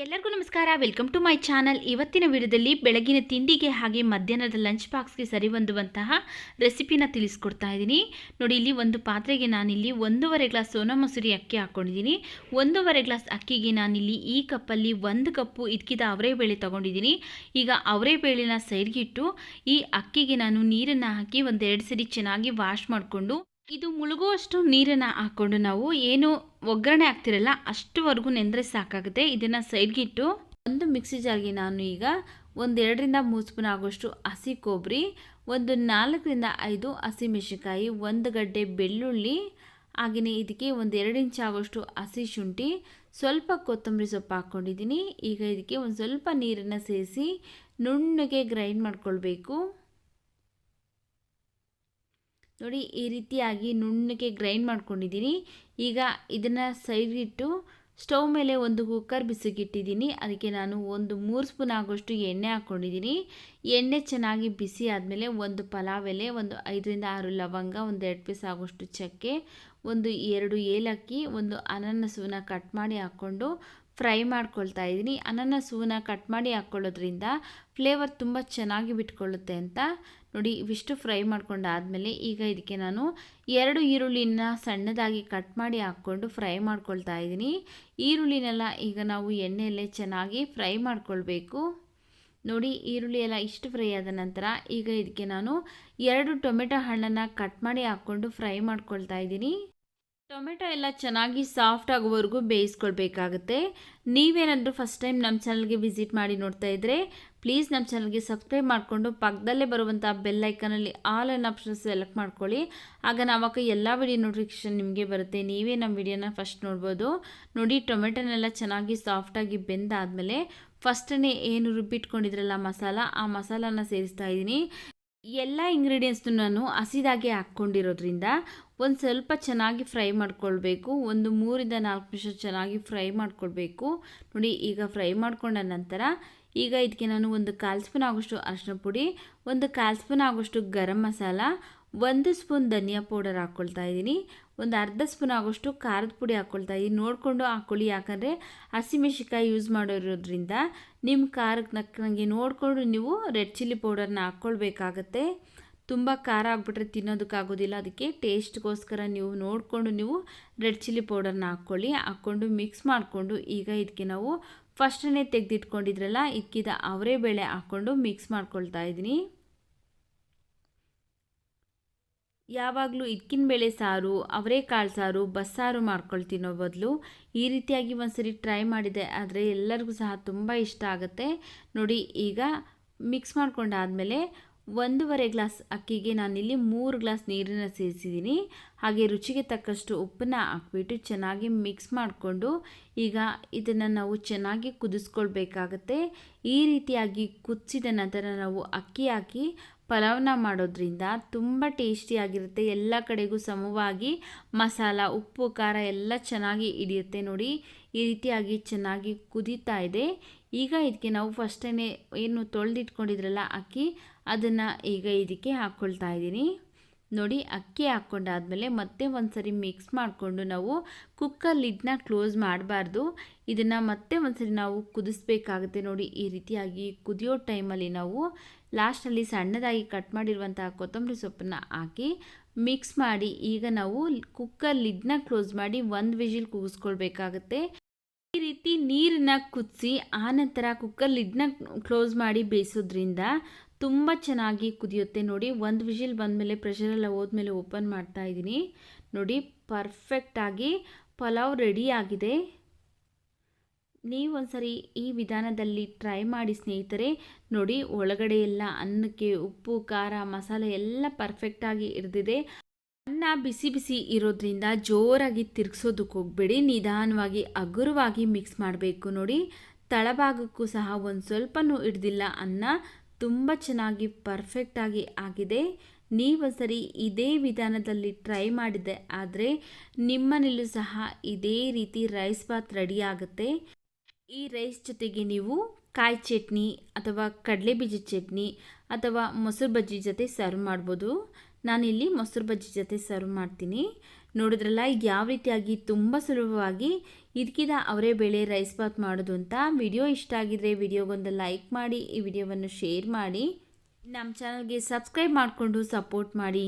ಎಲ್ಲರಿಗೂ ನಮಸ್ಕಾರ. Welcome to my channel ಇವತ್ತಿನ ವಿಡಿಯೋದಲ್ಲಿ ಬೆಳಗಿನ ತಿಂಡಿಗೆ ಹಾಗೆ ಮಧ್ಯಾಹ್ನದ ಲಂಚ್ ಬಾಕ್ಸ್ಗೆ ಸರಿ ಹೊಂದುವಂತಹ ರೆಸಿಪಿನ ತಿಳಿಸ್ಕೊಡ್ತಾ ಇದ್ದೀನಿ. ನೋಡಿ, ಇಲ್ಲಿ ಒಂದು ಪಾತ್ರೆಗೆ ನಾನಿಲ್ಲಿ ಒಂದೂವರೆ ಗ್ಲಾಸ್ ಸೋನಾ ಮಸೂರಿ ಅಕ್ಕಿ ಹಾಕ್ಕೊಂಡಿದ್ದೀನಿ ಒಂದೂವರೆ ಗ್ಲಾಸ್ ಅಕ್ಕಿಗೆ ನಾನಿಲ್ಲಿ ಈ ಕಪ್ಪಲ್ಲಿ ಒಂದು ಕಪ್ಪು ಇದ್ಕಿದ ಅವರೇ ಬೇಳೆ ತೊಗೊಂಡಿದ್ದೀನಿ. ಈಗ ಅವರೇ ಬೇಳೆನ ಸೈಡ್ಗಿಟ್ಟು ಈ ಅಕ್ಕಿಗೆ ನಾನು ನೀರನ್ನು ಹಾಕಿ ಒಂದೆರಡು ಸರಿ ಚೆನ್ನಾಗಿ ವಾಶ್ ಮಾಡಿಕೊಂಡು, ಇದು ಮುಳುಗುವಷ್ಟು ನೀರನ್ನು ಹಾಕ್ಕೊಂಡು ನಾವು ಏನು ಒಗ್ಗರಣೆ ಆಗ್ತಿರಲ್ಲ ಅಷ್ಟುವರೆಗೂ ನೆಂದರೆ ಸಾಕಾಗುತ್ತೆ. ಇದನ್ನು ಸೈಡ್ಗಿಟ್ಟು ಒಂದು ಮಿಕ್ಸಿ ಜಾರ್ಗೆ ನಾನು ಈಗ ಒಂದೆರಡರಿಂದ ಮೂರು ಸ್ಪೂನ್ ಆಗೋಷ್ಟು ಹಸಿ ಕೊಬ್ಬರಿ ಒಂದು ನಾಲ್ಕರಿಂದ ಐದು ಹಸಿಮೆಣಸಿನ್ಕಾಯಿ ಒಂದು ಗಡ್ಡೆ ಬೆಳ್ಳುಳ್ಳಿ ಹಾಗೆಯೇ ಇದಕ್ಕೆ ಒಂದು ಎರಡು ಇಂಚ್ ಆಗೋಷ್ಟು ಹಸಿ ಶುಂಠಿ, ಸ್ವಲ್ಪ ಕೊತ್ತಂಬರಿ ಸೊಪ್ಪು ಹಾಕ್ಕೊಂಡಿದ್ದೀನಿ ಈಗ ಇದಕ್ಕೆ ಒಂದು ಸ್ವಲ್ಪ ನೀರನ್ನು ಸೇರಿಸಿ ನುಣ್ಣಗೆ ಗ್ರೈಂಡ್ ಮಾಡ್ಕೊಳ್ಬೇಕು. ನೋಡಿ, ಈ ರೀತಿಯಾಗಿ ನುಣ್ಣಗೆ ಗ್ರೈಂಡ್ ಮಾಡ್ಕೊಂಡಿದ್ದೀನಿ. ಈಗ ಇದನ್ನು ಸೈಡಿಟ್ಟು ಸ್ಟವ್ ಮೇಲೆ ಒಂದು ಕುಕ್ಕರ್ ಬಿಸಿಗಿಟ್ಟಿದ್ದೀನಿ. ಅದಕ್ಕೆ ನಾನು ಒಂದು ಮೂರು ಸ್ಪೂನ್ ಆಗೋಷ್ಟು ಎಣ್ಣೆ ಹಾಕ್ಕೊಂಡಿದ್ದೀನಿ. ಎಣ್ಣೆ ಚೆನ್ನಾಗಿ ಬಿಸಿ ಆದಮೇಲೆ ಒಂದು ಪಲಾವ್ ಎಲೆ, ಒಂದು ಐದರಿಂದ ಆರು ಲವಂಗ, ಒಂದು ಎರಡು ಪೀಸ್ ಆಗೋಷ್ಟು ಚಕ್ಕೆ, ಒಂದು ಎರಡು ಏಲಕ್ಕಿ, ಒಂದು ಅನನಸೂನ ಕಟ್ ಮಾಡಿ ಹಾಕ್ಕೊಂಡು ಫ್ರೈ ಮಾಡ್ಕೊಳ್ತಾ ಇದ್ದೀನಿ. ಅನನಸೂನ ಕಟ್ ಮಾಡಿ ಹಾಕ್ಕೊಳ್ಳೋದ್ರಿಂದ ಫ್ಲೇವರ್ ತುಂಬ ಚೆನ್ನಾಗಿ ಬಿಟ್ಕೊಳ್ಳುತ್ತೆ ಅಂತ. ನೋಡಿ, ಇವಿಷ್ಟು ಫ್ರೈ ಮಾಡ್ಕೊಂಡಾದಮೇಲೆ ಈಗ ಇದಕ್ಕೆ ನಾನು ಎರಡು ಈರುಳ್ಳಿನ ಸಣ್ಣದಾಗಿ ಕಟ್ ಮಾಡಿ ಹಾಕ್ಕೊಂಡು ಫ್ರೈ ಮಾಡ್ಕೊಳ್ತಾ ಇದ್ದೀನಿ. ಈರುಳ್ಳಿನೆಲ್ಲ ಈಗ ನಾವು ಎಣ್ಣೆಯಲ್ಲೇ ಚೆನ್ನಾಗಿ ಫ್ರೈ ಮಾಡ್ಕೊಳ್ಬೇಕು. ನೋಡಿ, ಈರುಳ್ಳಿ ಎಲ್ಲ ಇಷ್ಟು ಫ್ರೈ ಆದ ನಂತರ ಈಗ ಇದಕ್ಕೆ ನಾನು ಎರಡು ಟೊಮೆಟೊ ಹಣ್ಣನ್ನು ಕಟ್ ಮಾಡಿ ಹಾಕ್ಕೊಂಡು ಫ್ರೈ ಮಾಡ್ಕೊಳ್ತಾ ಇದ್ದೀನಿ. ಟೊಮೆಟೊ ಎಲ್ಲ ಚೆನ್ನಾಗಿ ಸಾಫ್ಟ್ ಆಗೋವರೆಗೂ ಬೇಯಿಸ್ಕೊಳ್ಬೇಕಾಗುತ್ತೆ. ನೀವೇನಾದರೂ ಫಸ್ಟ್ ಟೈಮ್ ನಮ್ಮ ಚಾನಲ್ಗೆ ವಿಸಿಟ್ ಮಾಡಿ ನೋಡ್ತಾ ಇದ್ದರೆ ಪ್ಲೀಸ್ ನಮ್ಮ ಚಾನಲ್ಗೆ ಸಬ್ಸ್ಕ್ರೈಬ್ ಮಾಡಿಕೊಂಡು ಪಕ್ಕದಲ್ಲೇ ಬರುವಂಥ ಬೆಲ್ ಐಕನಲ್ಲಿ ಆಲ್ ಅನ್ ಆಪ್ಷನ್ ಸೆಲೆಕ್ಟ್ ಮಾಡ್ಕೊಳ್ಳಿ. ಆಗ ನಾವಾಗ ಎಲ್ಲ ವಿಡಿಯೋ ನೋಟಿಫಿಕೇಷನ್ ನಿಮಗೆ ಬರುತ್ತೆ. ನೀವೇ ನಮ್ಮ ವಿಡಿಯೋನ ಫಸ್ಟ್ ನೋಡ್ಬೋದು. ನೋಡಿ, ಟೊಮೆಟೊನೆಲ್ಲ ಚೆನ್ನಾಗಿ ಸಾಫ್ಟಾಗಿ ಬೆಂದಾದಮೇಲೆ ಫಸ್ಟನ್ನೇ ಏನು ರುಬ್ಬಿಟ್ಕೊಂಡಿದ್ರಲ್ಲ ಮಸಾಲ, ಆ ಮಸಾಲಾನ ಸೇರಿಸ್ತಾ ಇದ್ದೀನಿ. ಎಲ್ಲ ಇಂಗ್ರೀಡಿಯೆಂಟ್ಸ್ನು ನಾನು ಹಸಿದಾಗೆ ಹಾಕ್ಕೊಂಡಿರೋದ್ರಿಂದ ಒಂದು ಸ್ವಲ್ಪ ಚೆನ್ನಾಗಿ ಫ್ರೈ ಮಾಡ್ಕೊಳ್ಬೇಕು. ಒಂದು ಮೂರಿಂದ ನಾಲ್ಕು ನಿಮಿಷ ಚೆನ್ನಾಗಿ ಫ್ರೈ ಮಾಡ್ಕೊಳ್ಬೇಕು. ನೋಡಿ, ಈಗ ಫ್ರೈ ಮಾಡ್ಕೊಂಡ ನಂತರ ಈಗ ಇದಕ್ಕೆ ನಾನು ಒಂದು ಕಾಲು ಸ್ಪೂನ್ ಆಗೋಷ್ಟು ಅರಿಶಿನ ಪುಡಿ, ಒಂದು ಕಾಲು ಸ್ಪೂನ್ ಆಗೋಷ್ಟು ಗರಂ ಮಸಾಲ ಒಂದು ಸ್ಪೂನ್ ಧನಿಯಾ ಪೌಡರ್ ಹಾಕ್ಕೊಳ್ತಾ ಇದ್ದೀನಿ. ಒಂದು ಅರ್ಧ ಸ್ಪೂನ್ ಆಗೋಷ್ಟು ಖಾರದ ಪುಡಿ ಹಾಕ್ಕೊಳ್ತಾ ಇದ್ದೀನಿ. ನೋಡಿಕೊಂಡು ಹಾಕ್ಕೊಳ್ಳಿ ಯಾಕಂದರೆ ಹಸಿಮೆಣ್ಸಿಕಾಯಿ ಯೂಸ್ ಮಾಡಿರೋದ್ರಿಂದ ನಿಮ್ಮ ಖಾರಕ್ಕೆ ನಕ್ಕಂಗೆ ನೋಡಿಕೊಂಡು ನೀವು ರೆಡ್ ಚಿಲ್ಲಿ ಪೌಡರ್ನ ಹಾಕ್ಕೊಳ್ಬೇಕಾಗತ್ತೆ ತುಂಬ ಖಾರ ಆಗಿಬಿಟ್ರೆ ತಿನ್ನೋದಕ್ಕಾಗೋದಿಲ್ಲ ಅದಕ್ಕೆ ಟೇಸ್ಟ್ಗೋಸ್ಕರ ನೀವು ನೋಡಿಕೊಂಡು ನೀವು ರೆಡ್ ಚಿಲ್ಲಿ ಪೌಡರ್ನ ಹಾಕ್ಕೊಳ್ಳಿ ಹಾಕ್ಕೊಂಡು ಮಿಕ್ಸ್ ಮಾಡಿಕೊಂಡು ಈಗ ಇದಕ್ಕೆ ನಾವು ಫಸ್ಟನ್ನೇ ತೆಗೆದಿಟ್ಕೊಂಡಿದ್ರಲ್ಲ, ಇಕ್ಕಿದ ಅವರೇ ಬೇಳೆ ಹಾಕ್ಕೊಂಡು ಮಿಕ್ಸ್ ಮಾಡ್ಕೊಳ್ತಾ ಇದ್ದೀನಿ. ಯಾವಾಗಲೂ ಇದ್ಕಿನ ಬೇಳೆ ಸಾರು ಅವರೇಕಾಳು ಸಾರು, ಬಸ್ಸಾರು ಮಾಡ್ಕೊಳ್ತೀನೋ ಬದಲು ಈ ರೀತಿಯಾಗಿ ಒಂದ್ಸರಿ ಟ್ರೈ ಮಾಡಿದೆ. ಆದರೆ ಎಲ್ಲರಿಗೂ ಸಹ ತುಂಬ ಇಷ್ಟ ಆಗುತ್ತೆ. ನೋಡಿ, ಈಗ ಮಿಕ್ಸ್ ಮಾಡ್ಕೊಂಡಾದಮೇಲೆ ಒಂದೂವರೆ ಗ್ಲಾಸ್ ಅಕ್ಕಿಗೆ ನಾನಿಲ್ಲಿ ಮೂರು ಗ್ಲಾಸ್ ನೀರನ್ನು ಸೇರಿಸಿದ್ದೀನಿ. ಹಾಗೆ ರುಚಿಗೆ ತಕ್ಕಷ್ಟು ಉಪ್ಪನ್ನ ಹಾಕ್ಬಿಟ್ಟು ಚೆನ್ನಾಗಿ ಮಿಕ್ಸ್ ಮಾಡಿಕೊಂಡು ಈಗ ಇದನ್ನು ನಾವು ಚೆನ್ನಾಗಿ ಕುದಿಸ್ಕೊಳ್ಬೇಕಾಗತ್ತೆ. ಈ ರೀತಿಯಾಗಿ ಕುದಿಸಿದ ನಂತರ ನಾವು ಅಕ್ಕಿ ಹಾಕಿ ಪಲಾವ್ನ ಮಾಡೋದ್ರಿಂದ ತುಂಬ ಟೇಸ್ಟಿಯಾಗಿರುತ್ತೆ ಎಲ್ಲ ಕಡೆಗೂ ಸಮವಾಗಿ ಮಸಾಲ, ಉಪ್ಪು, ಖಾರ ಎಲ್ಲ ಚೆನ್ನಾಗಿ ಹಿಡಿಯುತ್ತೆ ನೋಡಿ. ಈ ರೀತಿಯಾಗಿ ಚೆನ್ನಾಗಿ ಕುದೀತಾ ಇದೆ. ಈಗ ಇದಕ್ಕೆ ನಾವು ಫಸ್ಟೇ ಏನು ತೊಳೆದಿಟ್ಕೊಂಡಿದ್ರಲ್ಲ ಅಕ್ಕಿ, ಅದನ್ನು ಈಗ ಇದಕ್ಕೆ ಹಾಕ್ಕೊಳ್ತಾ ಇದ್ದೀನಿ. ನೋಡಿ, ಅಕ್ಕಿ ಹಾಕ್ಕೊಂಡಾದಮೇಲೆ ಮತ್ತೆ ಒಂದು ಸರಿ ಮಿಕ್ಸ್ ಮಾಡಿಕೊಂಡು ನಾವು ಕುಕ್ಕರ್ ಲಿಡ್ನ ಕ್ಲೋಸ್ ಮಾಡಬಾರ್ದು. ಇದನ್ನು ಮತ್ತೆ ಒಂದು ಸರಿ ನಾವು ಕುದಿಸ್ಬೇಕಾಗುತ್ತೆ ನೋಡಿ. ಈ ರೀತಿಯಾಗಿ ಕುದಿಯೋ ಟೈಮಲ್ಲಿ ನಾವು ಲಾಸ್ಟಲ್ಲಿ ಸಣ್ಣದಾಗಿ ಕಟ್ ಮಾಡಿರುವಂತಹ ಕೊತ್ತಂಬರಿ ಸೊಪ್ಪನ್ನು ಹಾಕಿ ಮಿಕ್ಸ್ ಮಾಡಿ ಈಗ ನಾವು ಕುಕ್ಕರ್ ಲಿಡ್ನ ಕ್ಲೋಸ್ ಮಾಡಿ ಒಂದು ವಿಜಿಲ್ ಕೂಗಿಸ್ಕೊಳ್ಬೇಕಾಗತ್ತೆ. ಈ ರೀತಿ ನೀರನ್ನ ಕುದಿಸಿ ಆನಂತರ ಕುಕ್ಕರ್ ಲಿಡ್ನ ಕ್ಲೋಸ್ ಮಾಡಿ ಬೇಯಿಸೋದ್ರಿಂದ ತುಂಬ ಚೆನ್ನಾಗಿ ಕುದಿಯುತ್ತೆ. ನೋಡಿ, ಒಂದು ವಿಜಿಲ್ ಬಂದಮೇಲೆ ಪ್ರೆಷರೆಲ್ಲ ಹೋದ್ಮೇಲೆ ಓಪನ್ ಮಾಡ್ತಾ ಇದ್ದೀನಿ. ನೋಡಿ, ಪರ್ಫೆಕ್ಟಾಗಿ ಪಲಾವ್ ರೆಡಿ ಆಗಿದೆ. ನೀವು ಒಂದ್ಸರಿ ಈ ವಿಧಾನದಲ್ಲಿ ಟ್ರೈ ಮಾಡಿ ಸ್ನೇಹಿತರೆ. ನೋಡಿ, ಒಳಗಡೆ ಎಲ್ಲ ಅನ್ನಕ್ಕೆ ಉಪ್ಪು, ಖಾರ, ಮಸಾಲೆ ಎಲ್ಲ ಪರ್ಫೆಕ್ಟಾಗಿ ಇರ್ದಿದೆ. ಅನ್ನ ಬಿಸಿ ಬಿಸಿ ಇರೋದ್ರಿಂದ ಜೋರಾಗಿ ತಿರ್ಗಿಸೋದಕ್ಕೆ ಹೋಗಬೇಡಿ. ನಿಧಾನವಾಗಿ, ಹಗುರವಾಗಿ ಮಿಕ್ಸ್ ಮಾಡಬೇಕು ನೋಡಿ. ತಳಭಾಗಕ್ಕೂ ಸಹ ಒಂದು ಸ್ವಲ್ಪನೂ ಹಿಡ್ದಿಲ್ಲ ಅನ್ನ. ತುಂಬ ಚೆನ್ನಾಗಿ ಪರ್ಫೆಕ್ಟಾಗಿ ಆಗಿದೆ. ನೀವು ಸರಿ ಇದೇ ವಿಧಾನದಲ್ಲಿ ಟ್ರೈ ಮಾಡಿದೆ ಆದರೆ ನಿಮ್ಮನೇಲೂ ಸಹ ಇದೇ ರೀತಿ ರೈಸ್ ಬಾತ್ ರೆಡಿ ಆಗುತ್ತೆ. ಈ ರೈಸ್ ಜೊತೆಗೆ ನೀವು ಕಾಯಿ ಚಟ್ನಿ ಅಥವಾ ಕಡಲೆ ಬೀಜ ಚಟ್ನಿ ಅಥವಾ ಮೊಸರು ಬಜ್ಜಿ ಜೊತೆ ಸರ್ವ್ ಮಾಡ್ಬೋದು. ನಾನಿಲ್ಲಿ ಮೊಸರು ಬಜ್ಜಿ ಜೊತೆ ಸರ್ವ್ ಮಾಡ್ತೀನಿ. ನೋಡಿದ್ರಲ್ಲ ಯಾವ ರೀತಿಯಾಗಿ ತುಂಬ ಸುಲಭವಾಗಿ ಇದಕ್ಕಿದ ಅವರೇ ಬೇಳೆ ರೈಸ್ ಬಾತ್ ಮಾಡೋದು ಅಂತ ವಿಡಿಯೋ ಇಷ್ಟ ಆಗಿದ್ರೆ ವಿಡಿಯೋಗೊಂದು ಲೈಕ್ ಮಾಡಿ, ಈ ವಿಡಿಯೋವನ್ನು ಶೇರ್ ಮಾಡಿ. ನಮ್ಮ ಚಾನಲ್ಗೆ ಸಬ್ಸ್ಕ್ರೈಬ್ ಮಾಡಿಕೊಂಡು ಸಪೋರ್ಟ್ ಮಾಡಿ.